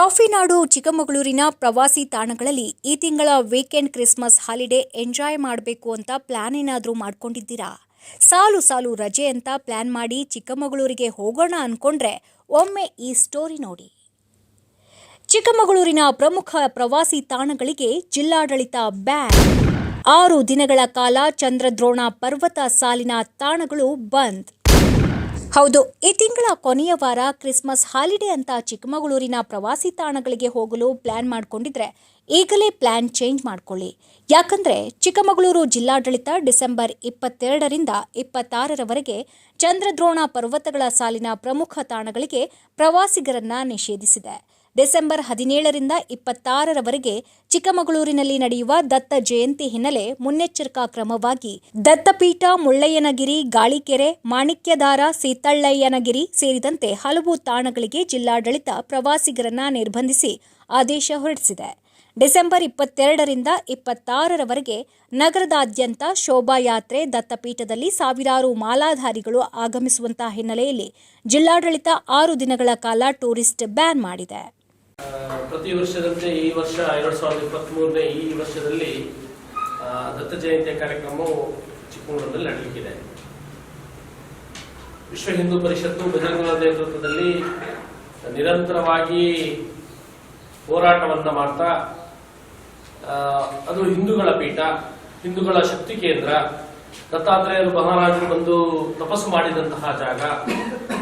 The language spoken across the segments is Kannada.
ಕಾಫಿನಾಡು, ಚಿಕ್ಕಮಗಳೂರಿನ ಪ್ರವಾಸಿ ತಾಣಗಳಲ್ಲಿ ಈ ತಿಂಗಳ ವೀಕೆಂಡ್ ಕ್ರಿಸ್ಮಸ್ ಹಾಲಿಡೇ ಎಂಜಾಯ್ ಮಾಡಬೇಕು ಅಂತ ಪ್ಲಾನ್ ಏನಾದರೂ ಮಾಡ್ಕೊಂಡಿದ್ದೀರಾ? ಸಾಲು ಸಾಲು ರಜೆ ಅಂತ ಪ್ಲಾನ್ ಮಾಡಿ ಚಿಕ್ಕಮಗಳೂರಿಗೆ ಹೋಗೋಣ ಅಂದ್ಕೊಂಡ್ರೆ ಒಮ್ಮೆ ಈ ಸ್ಟೋರಿ ನೋಡಿ. ಚಿಕ್ಕಮಗಳೂರಿನ ಪ್ರಮುಖ ಪ್ರವಾಸಿ ತಾಣಗಳಿಗೆ ಜಿಲ್ಲಾಡಳಿತ ಬ್ಯಾನ್ ಆರು ದಿನಗಳ ಕಾಲ ಚಂದ್ರದ್ರೋಣ ಪರ್ವತ ಸಾಲಿನ ತಾಣಗಳು ಬಂದ್. ಹೌದು, ಈ ತಿಂಗಳ ಕೊನೆಯ ವಾರ ಕ್ರಿಸ್ಮಸ್ ಹಾಲಿಡೇ ಅಂತ ಚಿಕ್ಕಮಗಳೂರಿನ ಪ್ರವಾಸಿ ತಾಣಗಳಿಗೆ ಹೋಗಲು ಪ್ಲಾನ್ ಮಾಡಿಕೊಂಡಿದ್ರೆ ಈಗಲೇ ಪ್ಲಾನ್ ಚೇಂಜ್ ಮಾಡ್ಕೊಳ್ಳಿ. ಯಾಕಂದ್ರೆ ಚಿಕ್ಕಮಗಳೂರು ಜಿಲ್ಲಾಡಳಿತ ಡಿಸೆಂಬರ್ ಇಪ್ಪತ್ತೆರಡರಿಂದ ಇಪ್ಪತ್ತಾರರವರೆಗೆ ಚಂದ್ರದ್ರೋಣ ಪರ್ವತಗಳ ಸಾಲಿನ ಪ್ರಮುಖ ತಾಣಗಳಿಗೆ ಪ್ರವಾಸಿಗರನ್ನ ನಿಷೇಧಿಸಿದೆ. ಡಿಸೆಂಬರ್ ಹದಿನೇಳರಿಂದ ಇಪ್ಪತ್ತಾರರವರೆಗೆ ಚಿಕ್ಕಮಗಳೂರಿನಲ್ಲಿ ನಡೆಯುವ ದತ್ತ ಜಯಂತಿ ಹಿನ್ನೆಲೆ ಮುನ್ನೆಚ್ಚರಿಕಾ ಕ್ರಮವಾಗಿ ದತ್ತಪೀಠ ಮುಳ್ಳಯ್ಯನಗಿರಿ, ಗಾಳಿಕೆರೆ ಮಾಣಿಕ್ಯದಾರ ಸೀತಳ್ಳಯ್ಯನಗಿರಿ ಸೇರಿದಂತೆ ಹಲವು ತಾಣಗಳಿಗೆ ಜಿಲ್ಲಾಡಳಿತ ಪ್ರವಾಸಿಗರನ್ನ ನಿರ್ಬಂಧಿಸಿ ಆದೇಶ ಹೊರಡಿಸಿದೆ. ಡಿಸೆಂಬರ್ ಇಪ್ಪತ್ತೆರಡರಿಂದ ಇಪ್ಪತ್ತಾರರವರೆಗೆ ನಗರದಾದ್ಯಂತ ಶೋಭಾಯಾತ್ರೆ ದತ್ತಪೀಠದಲ್ಲಿ ಸಾವಿರಾರು ಮಾಲಾಧಾರಿಗಳು ಆಗಮಿಸುವಂತಹ ಹಿನ್ನೆಲೆಯಲ್ಲಿ ಜಿಲ್ಲಾಡಳಿತ ಆರು ದಿನಗಳ ಕಾಲ ಟೂರಿಸ್ಟ್ ಬ್ಯಾನ್ ಮಾಡಿದೆ. ಪ್ರತಿ ವರ್ಷದಂತೆ ಈ ವರ್ಷ ಎರಡ್ ಸಾವಿರದ ಇಪ್ಪತ್ತ್ ಮೂರನೇ ಈ ವರ್ಷದಲ್ಲಿ ದತ್ತ ಜಯಂತಿಯ ಕಾರ್ಯಕ್ರಮವು ಚಿಕ್ಕಮಗಳೂರಿನಲ್ಲಿ ನಡೆಯಲಿಕ್ಕಿದೆ. ವಿಶ್ವ ಹಿಂದೂ ಪರಿಷತ್ತು ಬಜರಂಗದ ನೇತೃತ್ವದಲ್ಲಿ ನಿರಂತರವಾಗಿ ಹೋರಾಟವನ್ನು ಮಾಡ್ತಾ ಅದು ಹಿಂದೂಗಳ ಪೀಠ, ಹಿಂದೂಗಳ ಶಕ್ತಿ ಕೇಂದ್ರ. ದತ್ತಾತ್ರೇಯರು ಮಹಾರಾಜರು ಬಂದು ತಪಸ್ಸು ಮಾಡಿದಂತಹ ಜಾಗ.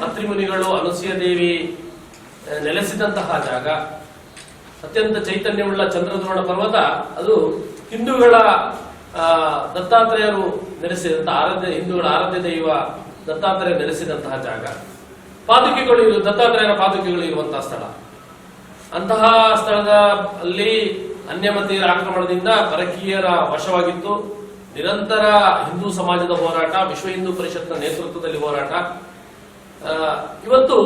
ಅತ್ರಿಮುನಿಗಳು ಅನಸೂಯ ದೇವಿ ನೆಲೆಸಿದಂತಹ ಜಾಗ. ಅತ್ಯಂತ ಚೈತನ್ಯವುಳ್ಳ ಚಂದ್ರದ್ರೋಣ ಪರ್ವತ, ಅದು ಹಿಂದೂಗಳ ದತ್ತಾತ್ರೇಯರು ನೆಲೆಸಿದಂತಹ ಆರಾಧ್ಯ, ಹಿಂದೂಗಳ ಆರಾಧ್ಯ ದೈವ ದತ್ತಾತ್ರೇಯ ನೆಲೆಸಿದಂತಹ ಜಾಗ. ಪಾದುಕೆಗಳು ಇರುವ ದತ್ತಾತ್ರೇಯರ ಪಾದುಕೆಗಳು ಇರುವಂತಹ ಸ್ಥಳ. ಅಂತಹ ಸ್ಥಳದ ಅಲ್ಲಿ ಅನ್ಯಮತೀಯರ ಆಕ್ರಮಣದಿಂದ ಪರಕೀಯರ ವಶವಾಗಿತ್ತು. ನಿರಂತರ ಹಿಂದೂ ಸಮಾಜದ ಹೋರಾಟ, ವಿಶ್ವ ಹಿಂದೂ ಪರಿಷತ್ನ ನೇತೃತ್ವದಲ್ಲಿ ಹೋರಾಟ. ಇವತ್ತು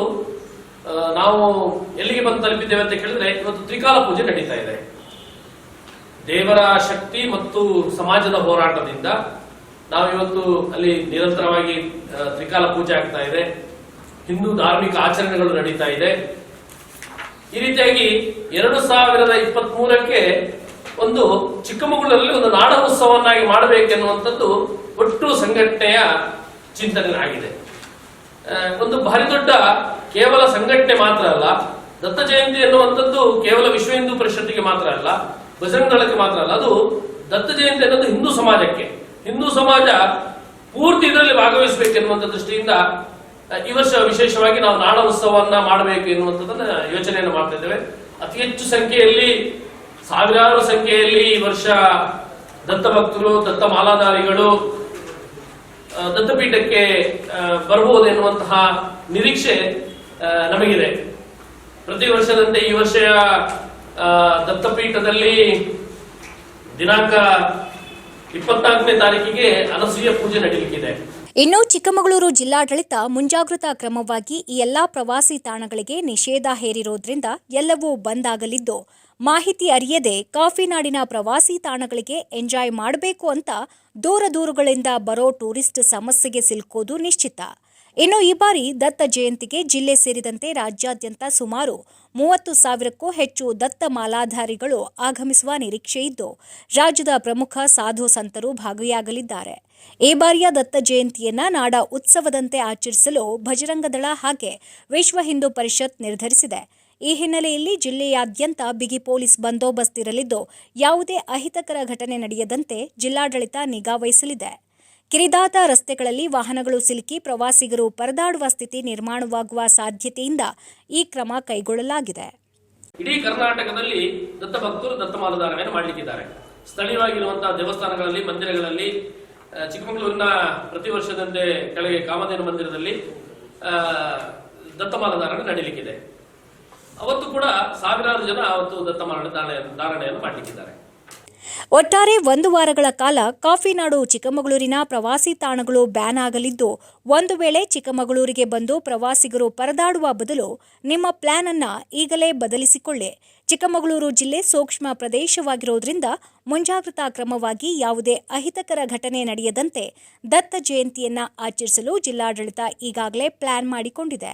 ನಾವು ಎಲ್ಲಿಗೆ ಬಂದು ತಲುಪಿದ್ದೇವೆ ಅಂತ ಕೇಳಿದ್ರೆ ಇವತ್ತು ತ್ರಿಕಾಲ ಪೂಜೆ ನಡೀತಾ ಇದೆ. ದೇವರ ಶಕ್ತಿ ಮತ್ತು ಸಮಾಜದ ಹೋರಾಟದಿಂದ ನಾವು ಇವತ್ತು ಅಲ್ಲಿ ನಿರಂತರವಾಗಿ ತ್ರಿಕಾಲ ಪೂಜೆ ಆಗ್ತಾ ಇದೆ. ಹಿಂದೂ ಧಾರ್ಮಿಕ ಆಚರಣೆಗಳು ನಡೀತಾ ಇದೆ. ಈ ರೀತಿಯಾಗಿ ಎರಡು ಸಾವಿರದ ಇಪ್ಪತ್ತ್ ಮೂರಕ್ಕೆ ಒಂದು ಚಿಕ್ಕಮಗಳೂರಲ್ಲಿ ಒಂದು ನಾಡ ಉತ್ಸವವನ್ನಾಗಿ ಮಾಡಬೇಕೆನ್ನುವಂಥದ್ದು ಒಟ್ಟು ಸಂಘಟನೆಯ ಚಿಂತನೆ ಆಗಿದೆ ಒಂದು ಭಾರಿ ದೊಡ್ಡ ಕೇವಲ ಸಂಘಟನೆ ಮಾತ್ರ ಅಲ್ಲ, ದತ್ತ ಜಯಂತಿ ಅನ್ನುವಂಥದ್ದು ಕೇವಲ ವಿಶ್ವ ಹಿಂದೂ ಪರಿಷತ್ತಿಗೆ ಮಾತ್ರ ಅಲ್ಲ ಬಜರಂಗ ದಳಕ್ಕೆ ಮಾತ್ರ ಅಲ್ಲ, ಅದು ದತ್ತ ಜಯಂತಿ ಅನ್ನೋದು ಹಿಂದೂ ಸಮಾಜಕ್ಕೆ. ಹಿಂದೂ ಸಮಾಜ ಪೂರ್ತಿ ಇದರಲ್ಲಿ ಭಾಗವಹಿಸಬೇಕೆನ್ನುವಂಥ ದೃಷ್ಟಿಯಿಂದ ಈ ವರ್ಷ ವಿಶೇಷವಾಗಿ ನಾವು ನಾಡ ಉತ್ಸವವನ್ನ ಮಾಡಬೇಕು ಎನ್ನುವಂಥದ್ದನ್ನ ಯೋಚನೆಯನ್ನು ಮಾಡ್ತಾ ಇದ್ದೇವೆ. ಅತಿ ಹೆಚ್ಚು ಸಂಖ್ಯೆಯಲ್ಲಿ, ಸಾವಿರಾರು ಸಂಖ್ಯೆಯಲ್ಲಿ ಈ ವರ್ಷ ದತ್ತ ಭಕ್ತರು, ದತ್ತ ಮಾಲಾಧಾರಿಗಳು ದತ್ತಪೀಠಕ್ಕೆ ಬರಬಹುದು ಎನ್ನುವಂತಹ ನಿರೀಕ್ಷೆ ನಮಗಿದೆ. ಪ್ರತಿ ವರ್ಷದಂತೆ ಈ ವರ್ಷ ದತ್ತಪೀಠದಲ್ಲಿ ದಿನಾಂಕ ಇಪ್ಪತ್ನಾಲ್ಕನೇ ತಾರೀಕಿಗೆ ಅನಸೂಯ ಪೂಜೆ ನಡೆಯಲಿಕ್ಕಿದೆ ಇನ್ನು ಚಿಕ್ಕಮಗಳೂರು ಜಿಲ್ಲಾಡಳಿತ ಮುಂಜಾಗ್ರತಾ ಕ್ರಮವಾಗಿ ಈ ಎಲ್ಲಾ ಪ್ರವಾಸಿ ತಾಣಗಳಿಗೆ ನಿಷೇಧ ಹೇರಿರೋದ್ರಿಂದ ಎಲ್ಲವೂ ಬಂದ್ ಆಗಲಿದ್ದು, ಮಾಹಿತಿ ಅರಿಯದೆ ಕಾಫಿ ನಾಡಿನ ಪ್ರವಾಸಿ ತಾಣಗಳಿಗೆ ಎಂಜಾಯ್ ಮಾಡಬೇಕು ಅಂತ ದೂರ ದೂರುಗಳಿಂದ ಬರೋ ಟೂರಿಸ್ಟ್ ಸಮಸ್ಯೆಗೆ ಸಿಲುಕೋದು ನಿಶ್ಚಿತ. ಇನ್ನು ಈ ಬಾರಿ ದತ್ತ ಜಯಂತಿಗೆ ಜಿಲ್ಲೆ ಸೇರಿದಂತೆ ರಾಜ್ಯಾದ್ಯಂತ ಸುಮಾರು ಮೂವತ್ತು ಸಾವಿರಕ್ಕೂ ಹೆಚ್ಚು ದತ್ತ ಮಾಲಾಧಾರಿಗಳು ಆಗಮಿಸುವ ನಿರೀಕ್ಷೆ ಇದ್ದು ರಾಜ್ಯದ ಪ್ರಮುಖ ಸಾಧು ಸಂತರು ಭಾಗಿಯಾಗಲಿದ್ದಾರೆ. ಈ ಬಾರಿಯ ದತ್ತ ಜಯಂತಿಯನ್ನ ನಾಡ ಉತ್ಸವದಂತೆ ಆಚರಿಸಲು ಭಜರಂಗದಳ ಹಾಗೆ ವಿಶ್ವ ಹಿಂದೂ ಪರಿಷತ್ ನಿರ್ಧರಿಸಿದೆ. ಈ ಹಿನ್ನೆಲೆಯಲ್ಲಿ ಜಿಲ್ಲೆಯಾದ್ಯಂತ ಬಿಗಿ ಪೊಲೀಸ್ ಬಂದೋಬಸ್ತ್ ಇರಲಿದ್ದು, ಯಾವುದೇ ಅಹಿತಕರ ಘಟನೆ ನಡೆಯದಂತೆ ಜಿಲ್ಲಾಡಳಿತ ನಿಗಾ ವಹಿಸಲಿದೆ. ಕಿರಿದಾದ ರಸ್ತೆಗಳಲ್ಲಿ ವಾಹನಗಳು ಸಿಲುಕಿ ಪ್ರವಾಸಿಗರು ಪರದಾಡುವ ಸ್ಥಿತಿ ನಿರ್ಮಾಣವಾಗುವ ಸಾಧ್ಯತೆಯಿಂದ ಈ ಕ್ರಮ ಕೈಗೊಳ್ಳಲಾಗಿದೆ. ಇಡೀ ಕರ್ನಾಟಕದಲ್ಲಿ ದತ್ತ ಭಕ್ತರು ದತ್ತ ಮಾಲಧಾರಣೆಯನ್ನು ಮಾಡಲಿಕ್ಕಿದ್ದಾರೆ. ಸ್ಥಳೀಯವಾಗಿರುವಂತಹ ದೇವಸ್ಥಾನಗಳಲ್ಲಿ, ಮಂದಿರಗಳಲ್ಲಿ ಚಿಕ್ಕಮಗಳೂರಿನ ಪ್ರತಿ ವರ್ಷದಂತೆ ಕೆಳಗೆ ಕಾಮಧೇನು ಮಂದಿರದಲ್ಲಿ ಆ, ಧಾರಣೆ ನಡೀಲಿಕ್ಕಿದೆ. ಅವತ್ತು ಕೂಡ ಸಾವಿರಾರು ಜನ ಅವತ್ತು ದತ್ತ ಮಾಲ ಧಾರಣೆಯನ್ನು ಮಾಡಲಿಕ್ಕಿದ್ದಾರೆ. ಒಟ್ಟಾರೆ ಒಂದು ವಾರಗಳ ಕಾಲ ಕಾಫಿನಾಡು ಚಿಕ್ಕಮಗಳೂರಿನ ಪ್ರವಾಸಿ ತಾಣಗಳು ಬ್ಯಾನ್ ಆಗಲಿದ್ದು ಒಂದು ವೇಳೆ ಚಿಕ್ಕಮಗಳೂರಿಗೆ ಬಂದು ಪ್ರವಾಸಿಗರು ಪರದಾಡುವ ಬದಲು ನಿಮ್ಮ ಪ್ಲಾನ್ ಅನ್ನ ಈಗಲೇ ಬದಲಿಸಿಕೊಳ್ಳಿ. ಚಿಕ್ಕಮಗಳೂರು ಜಿಲ್ಲೆ ಸೂಕ್ಷ್ಮ ಪ್ರದೇಶವಾಗಿರೋದ್ರಿಂದ ಮುಂಜಾಗ್ರತಾ ಕ್ರಮವಾಗಿ ಯಾವುದೇ ಅಹಿತಕರ ಘಟನೆ ನಡೆಯದಂತೆ ದತ್ತ ಜಯಂತಿಯನ್ನ ಆಚರಿಸಲು ಜಿಲ್ಲಾಡಳಿತ ಈಗಾಗಲೇ ಪ್ಲಾನ್ ಮಾಡಿಕೊಂಡಿದೆ.